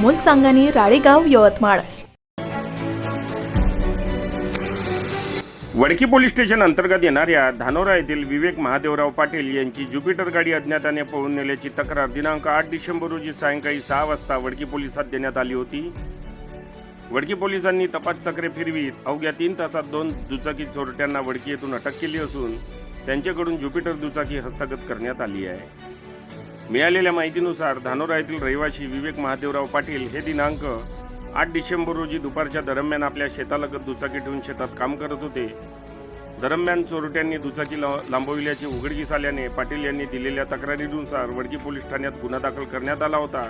Amol Sangani Ralegaon Yavatmal. Wadki police station अंतर्गत येणाऱ्या धानोरा येथील विवेक महादेवराव पाटील यांची ज्युपिटर गाडी अज्ञाताने पळून नेल्याची तक्रार दिनांक आठ डिसेंबर रोजी सायंकाळी सहा वाजता वडकी पोलिसात देण्यात आली होती. वडकी पोलिसांनी तपास चक्रे फिरवीत अवघ्या तीन तासात दोन दुचाकी चोरट्यांना वडकी येथून अटक केली असून त्यांच्याकडून ज्युपिटर दुचाकी हस्तगत करण्यात आली आहे. मिळालेल्या माहितीनुसार धानोरा येथील रहिवासी विवेक महादेवराव पाटील हे दिनांक आठ डिसेंबर रोजी दुपारच्या दरम्यान आपल्या शेतालगत दुचाकी ठेवून शेतात काम करत होते. दरम्यान चोरट्यांनी दुचाकी लांबविल्याचे उघडकीस आल्याने पाटील यांनी दिलेल्या तक्रारीनुसार वडकी पोलीस ठाण्यात गुन्हा दाखल करण्यात आला होता.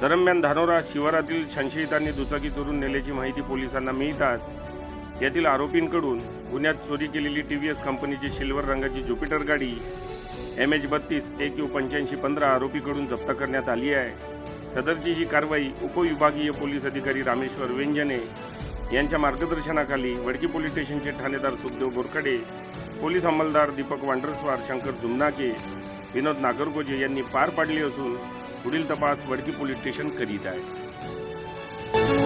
दरम्यान धानोरा शिवारातील संशयितांनी दुचाकी चोरून नेल्याची माहिती पोलिसांना मिळताच यातील आरोपींकडून गुन्ह्यात चोरी केलेली टी व्ही एस कंपनीची सिल्वर रंगाची ज्युपिटर गाडी एम एच बत्तीस ए क्यू पंच्याऐंशी पंधरा आरोपीकडून जप्त करण्यात आली आहे. सदरची ही कारवाई उपविभागीय पोलीस अधिकारी रामेश्वर वेंजने यांच्या मार्गदर्शनाखाली वडकी पोलीस स्टेशनचे ठाणेदार सुखदेव बोरकडे पोलीस अंमलदार दीपक वांड्रस्वार शंकर जुमनाके विनोद नागरगोजे यांनी पार पाडली असून पुढील तपास वडकी पोलीस स्टेशन करीत आहे.